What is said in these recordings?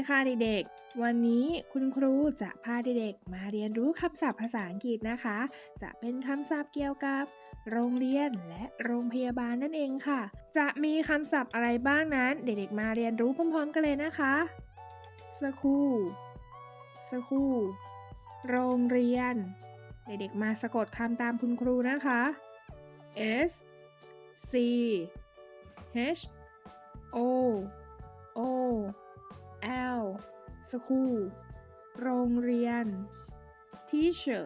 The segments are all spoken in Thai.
ีค่ะเด็กๆ วันนี้คุณครูจะพาเด็กๆ มาเรียนรู้คำศัพท์ภาษาอังกฤษนะคะ จะเป็นคำศัพท์เกี่ยวกับ โรงเรียนและโรงพยาบาลนั่นเองค่ะ จะมีคำศัพท์อะไรบ้างนั้น เด็กๆ มาเรียนรู้พร้อมๆ กันเลยนะคะสคูลสคูลโรงเรียน เด็กๆ มาสะกดคำตามคุณครูนะคะ S C H O O L school โรงเรียน teacher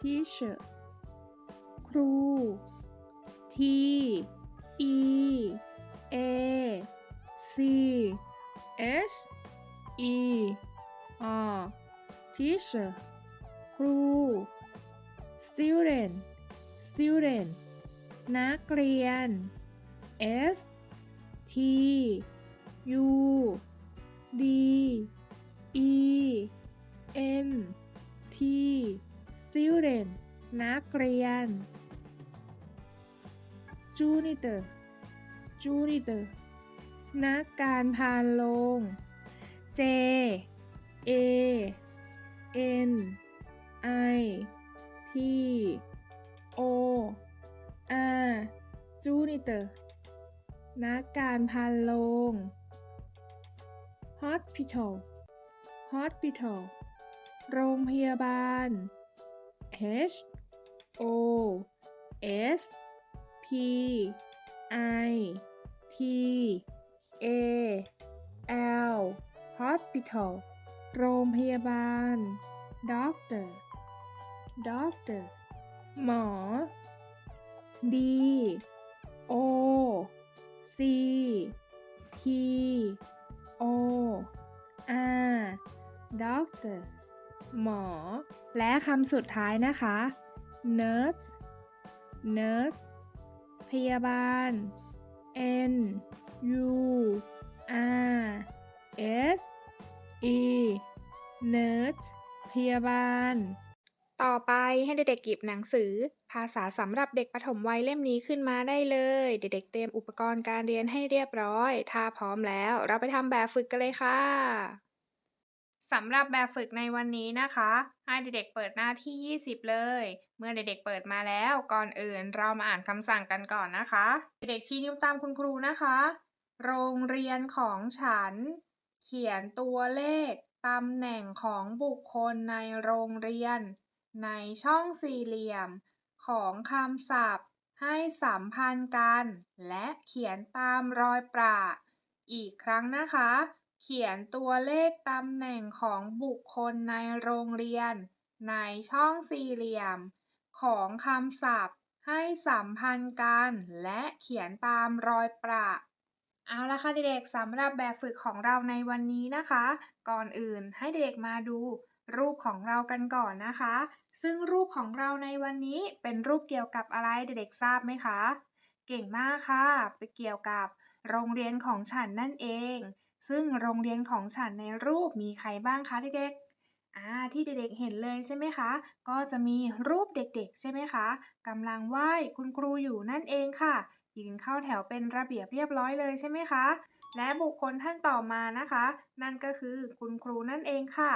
teacher ครู T E A C H E R teacher ครู student student นักเรียน S T U D E N T student นักเรียน janitor janitor นักการพานโรง J A N I T O R janitor นักการพานโรง hospital hospital โรงพยาบาล H O S P I T A L hospital โรงพยาบาล doctor doctor หมอ D O C T O R doctor หมอ และคำสุดท้ายนะคะ nurse nurse พยาบาล N U R S E nurse พยาบาล ต่อไปให้เด็กๆหยิบหนังสือ ภาษาสำหรับเด็กปฐมวัยเล่มนี้ขึ้นมาได้เลย เด็กๆเตรียมอุปกรณ์การเรียนให้เรียบร้อย ถ้าพร้อมแล้ว เราไปทำแบบฝึกกันเลยค่ะสำหรับแบบฝึกในวันนี้นะคะ ให้เด็กๆเปิดหน้าที่ 20 เลย เมื่อเด็กๆเปิดมาแล้ว ก่อนอื่นเรามาอ่านคำสั่งกันก่อนนะคะ เด็กๆชี้นิ้วตามคุณครูนะคะ โรงเรียนของฉัน เขียนตัวเลขตำแหน่งของบุคคลในโรงเรียน ในช่องสี่เหลี่ยมของคำศัพท์ให้สัมพันธ์กัน และเขียนตามรอยประ อีกครั้งนะคะ เขียนตัวเลขตำแหน่งของบุคคลในโรงเรียน ในช่องสี่เหลี่ยม ของคำศัพท์ให้สัมพันธ์กัน และเขียนตามรอยประเอาละค่ะเด็กๆสำหรับแบบฝึกของเราในวันนี้นะคะ ก่อนอื่นให้เด็กมาดูรูปของเรากันก่อนนะคะ ซึ่งรูปของเราในวันนี้เป็นรูปเกี่ยวกับอะไรเด็กๆทราบไหมคะ เก่งมากค่ะ ไปเกี่ยวกับโรงเรียนของฉันนั่นเอง ซึ่งโรงเรียนของฉันในรูปมีใครบ้างคะเด็กๆอ่าที่เด็กๆเห็นเลยใช่ไหมคะ ก็จะมีรูปเด็กๆ ใช่ไหมคะกำลังไหว้คุณครูอยู่นั่นเองค่ะ ยืนเข้าแถวเป็นระเบียบเรียบร้อยเลยใช่ไหมคะ และบุคคลท่านต่อมานะคะ นั่นก็คือคุณครูนั่นเองค่ะ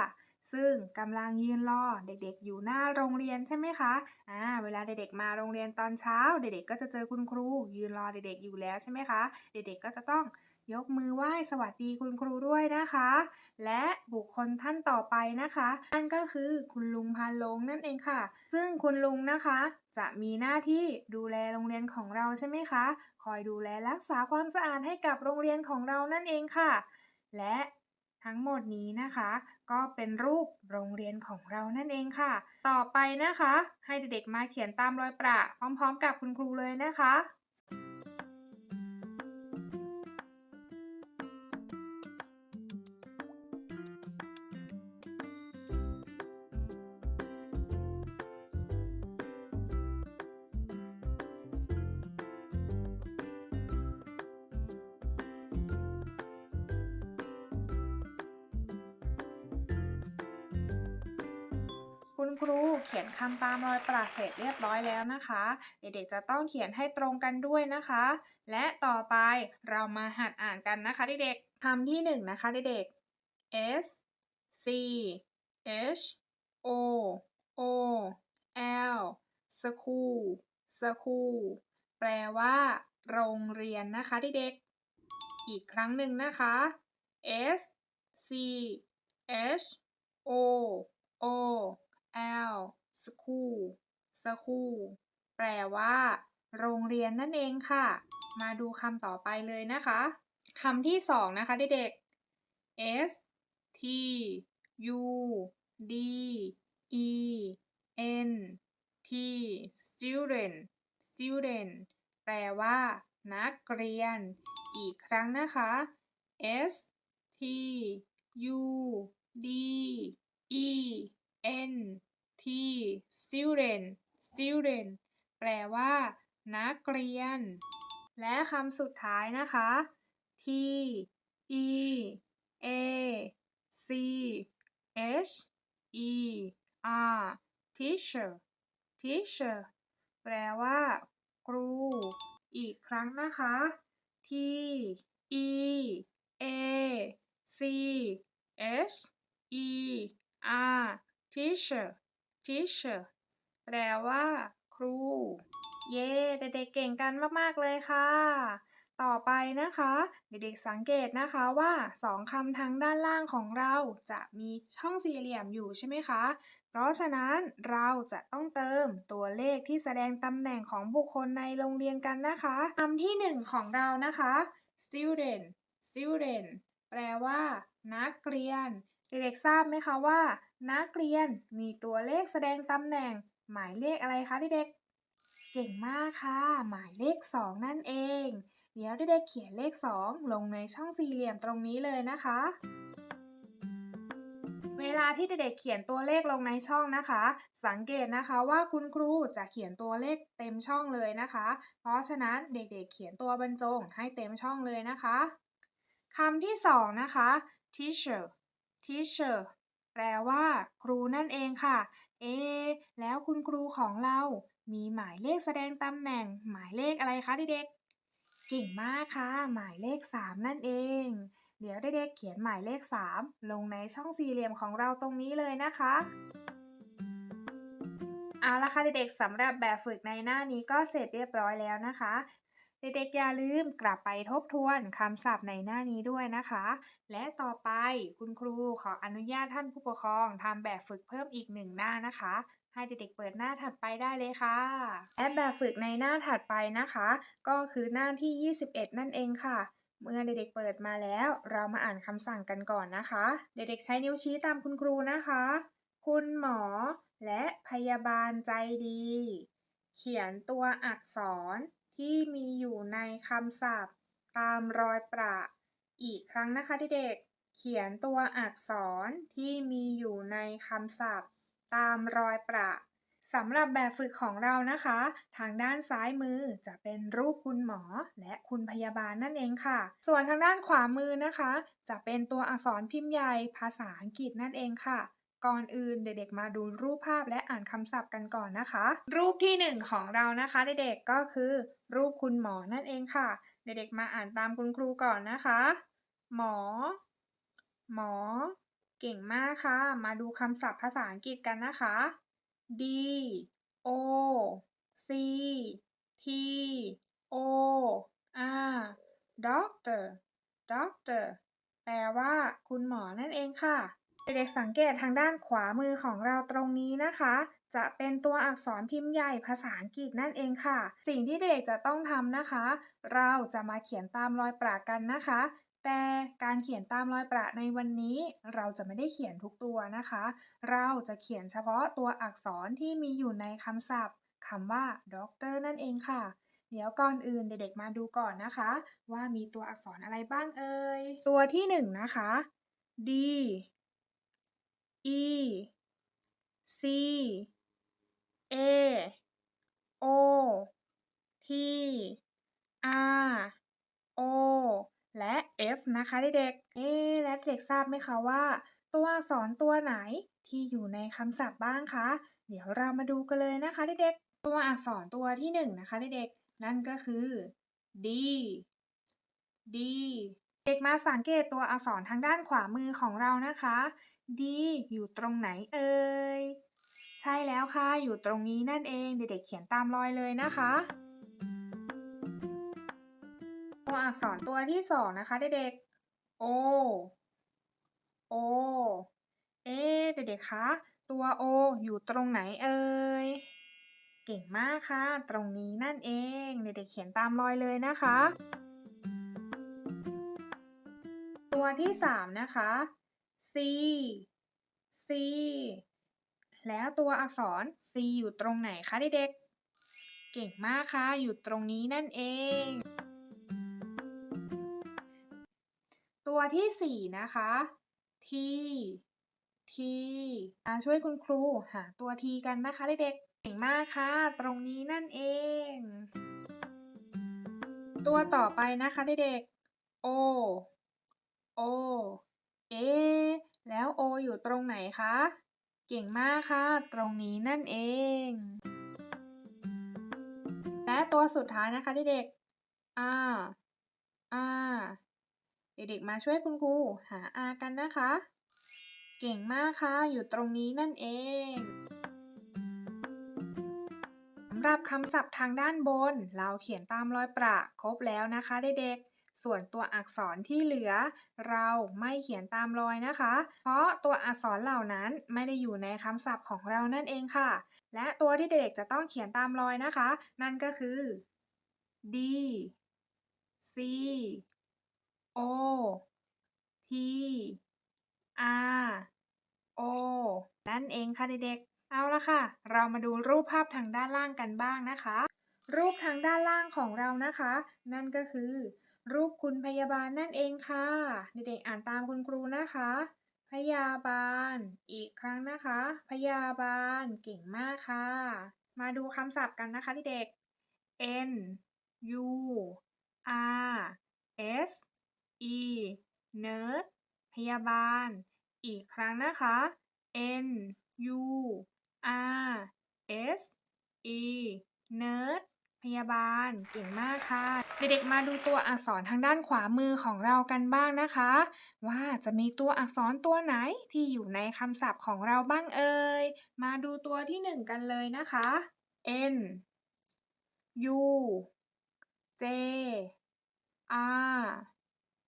ซึ่งกำลังยืนรอเด็กๆ อยู่หน้าโรงเรียนใช่ไหมคะอ่าเวลาเด็กๆมาโรงเรียนตอนเช้า เด็กๆก็จะเจอคุณครู ยืนรอเด็กๆอยู่แล้วใช่ไหมคะ เด็กๆก็จะต้องยกมือไหว้สวัสดีคุณครูด้วยนะคะ และบุคคลท่านต่อไปนะคะนั่นก็คือคุณลุงพานลงนั่นเองค่ะ ซึ่งคุณลุงนะคะ จะมีหน้าที่ดูแลโรงเรียนของเราใช่ไหมคะ คอยดูแลรักษาความสะอาดให้กับโรงเรียนของเรานั่นเองค่ะ และ ทั้งหมดนี้นะคะ ก็เป็นรูปโรงเรียนของเรานั่นเองค่ะ ต่อไปนะคะ ให้เด็กๆมาเขียนตามรอยประ พร้อมๆ กับคุณครูเลยนะคะ คุณครูเขียนคำตามรอยประเสร็จเรียบร้อยแล้วนะคะ เด็กๆจะต้องเขียนให้ตรงกันด้วยนะคะ และต่อไปเรามาหัดอ่านกันนะคะเด็กคำที่หนึ่งนะคะเด็กๆ S C H O O L school school แปลว่า โรงเรียนนะคะเด็กๆอีกครั้งหนึ่งนะคะ S C H O O L school school แปลว่า โรงเรียนนั่นเองค่ะ มาดูคำต่อไปเลยนะคะคำที่สองนะคะเด็กๆ S T U D E N T student student แปลว่า นักเรียน อีกครั้งนะคะ S T U D E N T student student แปลว่า นักเรียน และคำสุดท้ายนะคะ T E A C H E R teacher teacher แปลว่า ครู อีกครั้งนะคะ T E A C H E R teacher teacher แปลว่า ครู เย้เด็กๆเก่งกันมากๆเลยค่ะ ต่อไปนะคะ เด็กๆสังเกตนะคะว่าสองคำทางด้านล่างของเราจะมีช่องสี่เหลี่ยมอยู่ใช่ไหมคะ เพราะฉะนั้นเราจะต้องเติมตัวเลขที่แสดงตำแหน่งของบุคคลในโรงเรียนกันนะคะคำที่หนึ่งของเรานะคะ student student แปลว่า นักเรียน เด็กๆทราบไหมคะว่า นักเรียนมีตัวเลขแสดงตำแหน่ง หมายเลขอะไรคะเด็กๆ เก่งมากค่ะ หมายเลข 2 นั่นเอง เดี๋ยวเด็กๆเขียนเลข 2 ลงในช่องสี่เหลี่ยมตรงนี้เลยนะคะ เวลาที่เด็กๆเขียนตัวเลขลงในช่องนะคะ สังเกตนะคะว่าคุณครูจะเขียนตัวเลขเต็มช่องเลยนะคะ เพราะฉะนั้นเด็กๆ เขียนตัวบรรจงให้เต็มช่องเลยนะคะคำที่สองนะคะ teacher teacher แปลว่า ครูนั่นเองค่ะ เอ แล้วคุณครูของเรา มีหมายเลขแสดงตำแหน่ง หมายเลขอะไรคะเด็กๆเก่งมากค่ะ หมายเลข 3 นั่นเอง เดี๋ยวเด็กๆเขียนหมายเลข 3 ลงในช่องสี่เหลี่ยมของเราตรงนี้เลยนะคะเอาละค่ะเด็กๆสำหรับแบบฝึกในหน้านี้ก็เสร็จเรียบร้อยแล้วนะคะ เด็กๆอย่าลืมกลับไปทบทวนคำศัพท์ในหน้านี้ด้วยนะคะ และต่อไปคุณครูขออนุญาตท่านผู้ปกครองทำแบบฝึกเพิ่มอีกหนึ่งหน้านะคะ ให้เด็กๆเปิดหน้าถัดไปได้เลยค่ะและแบบฝึกในหน้าถัดไปนะคะ ก็คือหน้าที่ 21 นั่นเองค่ะ เมื่อเด็กๆเปิดมาแล้ว เรามาอ่านคำสั่งกันก่อนนะคะ เด็กๆใช้นิ้วชี้ตามคุณครูนะคะ คุณหมอ และพยาบาลใจดี เขียนตัวอักษร ที่มีอยู่ในคำศัพท์ ตามรอยประ อีกครั้งนะคะเด็กๆเขียนตัวอักษรที่มีอยู่ในคำศัพท์ ตามรอยประสำหรับแบบฝึกของเรานะคะ ทางด้านซ้ายมือจะเป็นรูปคุณหมอและคุณพยาบาลนั่นเองค่ะ ส่วนทางด้านขวามือนะคะ จะเป็นตัวอักษรพิมพ์ใหญ่ภาษาอังกฤษนั่นเองค่ะ ก่อนอื่นเด็กๆ มาดูรูปภาพและอ่านคำศัพท์กันก่อนนะคะ รูปที่หนึ่งของเรานะคะเด็กๆก็คือ รูปคุณหมอนั่นเองค่ะ เด็กๆ มาอ่านตามคุณครูก่อนนะคะ หมอ หมอ เก่งมากค่ะ มาดูคำศัพท์ภาษาอังกฤษกันนะคะ D O C T O R doctor doctor แปลว่า คุณหมอนั่นเองค่ะ เด็กๆสังเกตทางด้านขวามือของเราตรงนี้นะคะ จะเป็นตัวอักษรพิมพ์ใหญ่ภาษาอังกฤษนั่นเองค่ะ สิ่งที่เด็กจะต้องทำนะคะ เราจะมาเขียนตามรอยประกันนะคะ แต่การเขียนตามรอยประในวันนี้ เราจะไม่ได้เขียนทุกตัวนะคะ เราจะเขียนเฉพาะตัวอักษรที่มีอยู่ในคำศัพท์คำว่า doctor นั่นเองค่ะเดี๋ยวก่อนอื่นเด็กๆมาดูก่อนนะคะ ว่ามีตัวอักษรอะไรบ้างเอ่ยตัวที่หนึ่งนะคะ D E C A O T R O และ F นะคะเด็กๆเอ๊และเด็กทราบไหมคะว่า ตัวอักษรตัวไหนที่อยู่ในคำศัพท์บ้างคะ เดี๋ยวเรามาดูกันเลยนะคะเด็กๆตัวอักษรตัวที่หนึ่งนะคะเด็กๆนั่นก็คือ D D เด็กมาสังเกตตัวอักษรทางด้านขวามือของเรานะคะ D อยู่ตรงไหนเอ่ย ใช่แล้วค่ะ อยู่ตรงนี้นั่นเอง เด็กๆเขียนตามรอยเลยนะคะ ตัวอักษรตัวที่สองนะคะเด็กๆ O O เอ๊เด็กๆ คะ ตัว O อยู่ตรงไหนเอ่ย เก่งมากค่ะ ตรงนี้นั่นเอง เด็กๆ เขียนตามรอยเลยนะคะ ตัวที่สามนะคะ C C แล้วตัวอักษร C อยู่ตรงไหนคะเด็กๆ เก่งมากค่ะ อยู่ตรงนี้นั่นเอง ตัวที่สี่นะคะ T T มาช่วยคุณครูหาตัว T กันนะคะเด็กๆ เก่งมากค่ะ ตรงนี้นั่นเอง ตัวต่อไปนะคะเด็กๆ O O เอ แล้ว O ออยู่ตรงไหนคะ เก่งมากค่ะ ตรงนี้นั่นเอง และตัวสุดท้ายนะคะเด็กๆ R R เด็กๆมาช่วยคุณครูหา R กันนะคะ เก่งมากค่ะ อยู่ตรงนี้นั่นเองสำหรับคำศัพท์ทางด้านบน เราเขียนตามรอยประครบแล้วนะคะเด็กๆ ส่วนตัวอักษรที่เหลือ เราไม่เขียนตามรอยนะคะ เพราะตัวอักษรเหล่านั้นไม่ได้อยู่ในคำศัพท์ของเรานั่นเองค่ะ และตัวที่เด็กๆจะต้องเขียนตามรอยนะคะ นั่นก็คือ D C O T R O นั่นเองค่ะเด็กๆ เอาละค่ะ เรามาดูรูปภาพทางด้านล่างกันบ้างนะคะ รูปทางด้านล่างของเรานะคะ นั่นก็คือ รูปคุณพยาบาลนั่นเองค่ะ เด็กๆอ่านตามคุณครูนะคะ พยาบาล อีกครั้งนะคะ พยาบาลเก่งมากค่ะ มาดูคำศัพท์กันนะคะเด็กๆ N U R S E nurse พยาบาล อีกครั้งนะคะ N U R S E nurse พยาบาล เก่งมากค่ะ เด็กๆมาดูตัวอักษรทางด้านขวามือของเรากันบ้างนะคะ ว่าจะมีตัวอักษรตัวไหนที่อยู่ในคำศัพท์ของเราบ้างเอ่ย มาดูตัวที่หนึ่งกันเลยนะคะ N U J R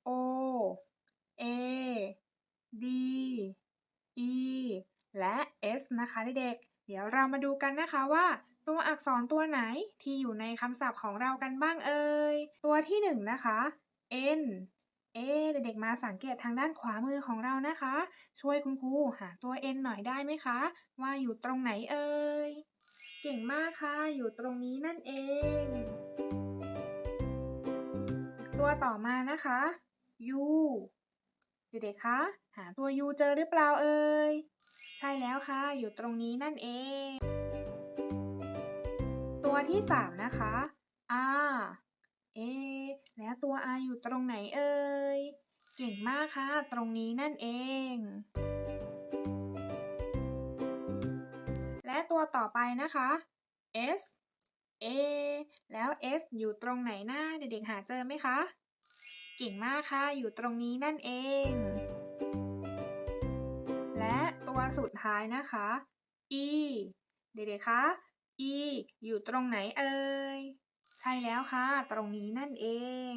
O A D E และ S นะคะเด็กๆ เดี๋ยวเรามาดูกันนะคะว่า ตัวอักษรตัวไหนที่อยู่ในคำศัพท์ของเรากันบ้างเอ่ย ตัวที่หนึ่งนะคะ N เอ๊เด็กๆมาสังเกตทางด้านขวามือของเรานะคะ ช่วยคุณครูหาตัว N หน่อยได้ไหมคะ ว่าอยู่ตรงไหนเอ่ย เก่งมากค่ะ อยู่ตรงนี้นั่นเอง ตัวต่อมานะคะ U เด็กๆคะหาตัว U เจอหรือเปล่าเอ่ย ใช่แล้วค่ะ อยู่ตรงนี้นั่นเอง ที่ 3 นะคะ R เอแล้วตัว R อยู่ตรงไหนเอ่ย เก่งมากค่ะ ตรงนี้นั่นเอง และตัวต่อไปนะคะ S เอะแล้ว S อยู่ตรงไหนหน้าเด็กๆหาเจอไหมคะ เก่งมากค่ะ อยู่ตรงนี้นั่นเอง และตัวสุดท้ายนะคะ E เด็กๆคะ E อยู่ตรงไหนเอ่ย ใช่แล้วค่ะ ตรงนี้นั่นเอง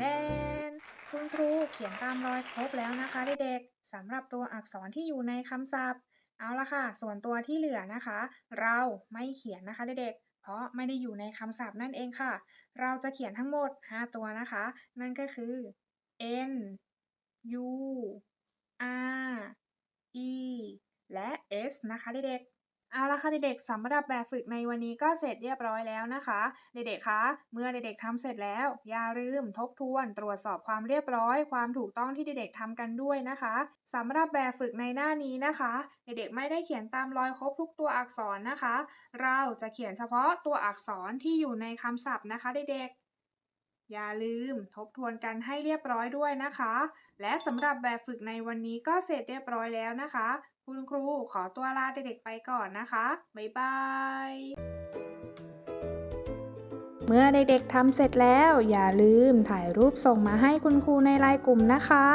แดนคุณครูเขียนตามรอยครบแล้วนะคะเด็กๆสำหรับตัวอักษรที่อยู่ในคำศัพท์ เอาละค่ะ ส่วนตัวที่เหลือนะคะ เราไม่เขียนนะคะเด็กๆเพราะไม่ได้อยู่ในคำศัพท์นั่นเองค่ะ เราจะเขียนทั้งหมด 5 ตัวนะคะ นั่นก็คือ N U R E และ S นะคะเด็กๆเอาละค่ะเด็กๆสำหรับแบบฝึกในวันนี้ก็เสร็จเรียบร้อยแล้วนะคะ เด็กๆคะเมื่อเด็กๆทำเสร็จแล้ว อย่าลืมทบทวนตรวจสอบความเรียบร้อย ความถูกต้องที่เด็กๆทำกันด้วยนะคะสำหรับแบบฝึกในหน้านี้นะคะ เด็กๆไม่ได้เขียนตามรอยครบทุกตัวอักษรนะคะ เราจะเขียนเฉพาะตัวอักษรที่อยู่ในคำศัพท์นะคะ เด็กๆอย่าลืมทบทวนกันให้เรียบร้อยด้วยนะคะ และสำหรับแบบฝึกในวันนี้ก็เสร็จเรียบร้อยแล้วนะคะ คุณครูขอตัวลาเด็กๆไปก่อนนะคะ บ๊ายบายมื่อเด็กๆทำเสร็จแล้ว อย่าลืมถ่ายรูปส่งมาให้คุณครูในไลน์กลุ่มนะคะ